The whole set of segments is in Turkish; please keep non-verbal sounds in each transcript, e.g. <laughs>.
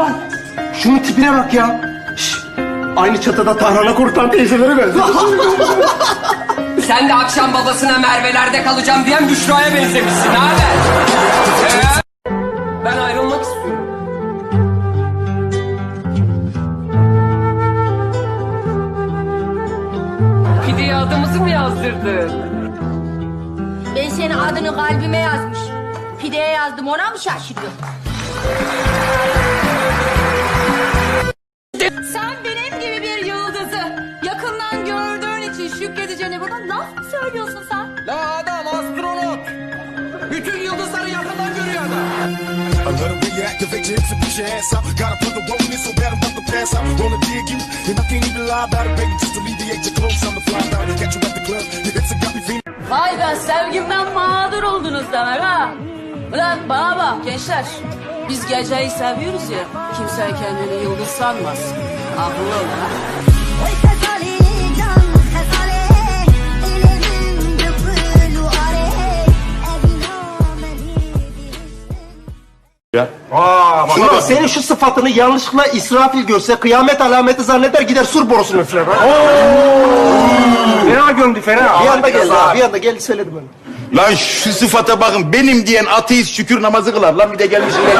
Lan şunun tipine bak ya. Şş, aynı çatıda tahrana kurtan teyzelere benziyor. <laughs> Sen de akşam babasına Merve'lerde kalacağım diyen Büşra'ya benzemişsin ne haber? Ee, ben ayrılmak istiyorum. Pideye adımızı mı yazdırdın? Ben senin adını kalbime yazmış. Pideye yazdım ona mı şaşırıyorsun? Şükredeceğine bana laf mı söylüyorsun sen? La adam astronot. Bütün yıldızları yakından görüyor adam. Activate your hips and push your ass out. Gotta put the roll in so bad I'm about to pass out. Wanna dig you, and I can't even lie about it, baby. Just alleviate your clothes, I'm the fly out. Got you at the club, your hips have got me feeling. Vay be sevgimden mağdur oldunuz demek ha. Ulan bana bak gençler. Biz geceyi seviyoruz ya. Kimse kendini yıldız sanmasın. Akıllı olun ha. Ulan senin şu sıfatını yanlışlıkla İsrafil görse kıyamet alameti zanneder gider sur borusunu üfler. ha. Fena gömdü fena. Bir anda geldi ha, bir anda geldi söyledi bana. Lan şu sıfata bakın. Benim diyen ateist şükür namazı kılar. Lan bir de gelmiş yine.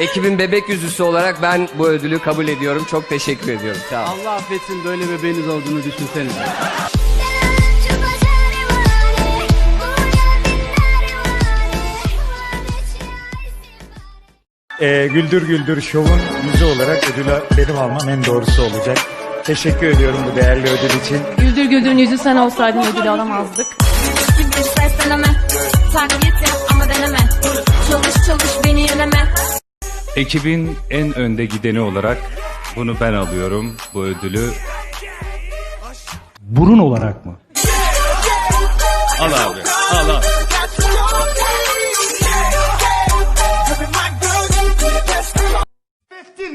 Ekibin bebek yüzüsü olarak ben bu ödülü kabul ediyorum. Çok teşekkür ediyorum. Sağ ol. Allah affetsin böyle bebeğiniz olduğunu düşünsenize. Ee, Güldür Güldür Show'un yüzü olarak ödülü benim almam en doğrusu olacak. Teşekkür ediyorum bu değerli ödül için. Güldür Güldür'ün yüzü sen olsaydın ödülü alamazdık. Çalış çalış beni yeneme. Ekibin en önde gideni olarak bunu ben alıyorum. Bu ödülü Burun olarak mı? al abi. Al al.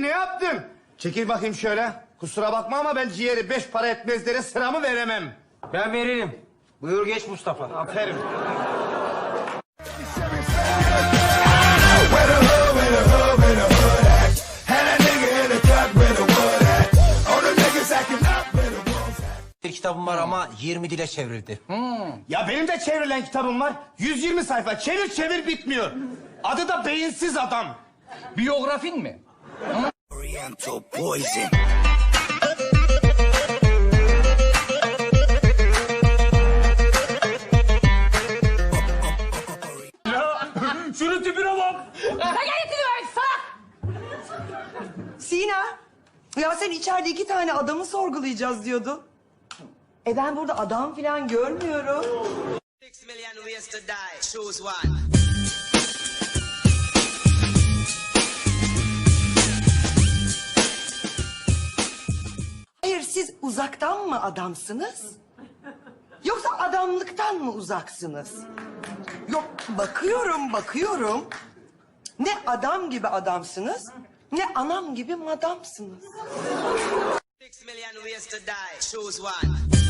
Ne yaptın? Çekil bakayım şöyle. Kusura bakma ama ben ciğeri beş para etmezlere sıramı veremem. Ben veririm. Buyur geç Mustafa. Aferin. Bir kitabım var ama 20 dile çevrildi. Ya benim de çevrilen kitabım var. 120 sayfa. Çevir çevir bitmiyor. Adı da Beyinsiz Adam. Biyografin mi? Oriental poison. Şunun tipine bak. Sina, ya sen içeride iki tane adamı sorgulayacağız diyordun. E ben burada adam falan görmüyorum. Hayır uzaktan mı adamsınız? Yoksa adamlıktan mı uzaksınız? Yok bakıyorum bakıyorum. Ne adam gibi adamsınız ne anam gibi madamsınız. Six million ways to die. Choose.